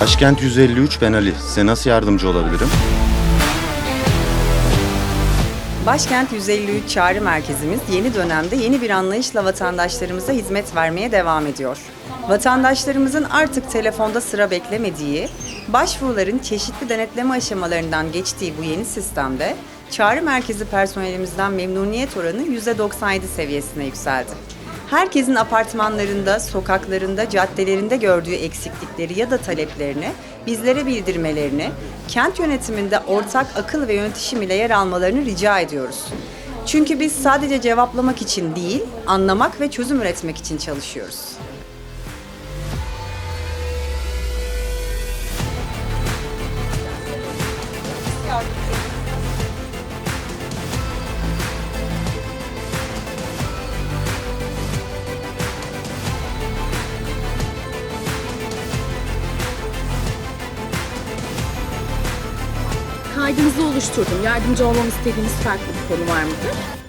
Başkent 153 ben Ali. Size nasıl yardımcı olabilirim? Başkent 153 Çağrı Merkezimiz yeni dönemde yeni bir anlayışla vatandaşlarımıza hizmet vermeye devam ediyor. Vatandaşlarımızın artık telefonda sıra beklemediği, başvuruların çeşitli denetleme aşamalarından geçtiği bu yeni sistemde Çağrı Merkezi personelimizden memnuniyet oranı %97 seviyesine yükseldi. Herkesin apartmanlarında, sokaklarında, caddelerinde gördüğü eksiklikleri ya da taleplerini bizlere bildirmelerini, kent yönetiminde ortak akıl ve yönetişim ile yer almalarını rica ediyoruz. Çünkü biz sadece cevaplamak için değil, anlamak ve çözüm üretmek için çalışıyoruz. Kaydınızı oluşturdum. Yardımcı olmamı istediğiniz farklı bir konu var mıdır?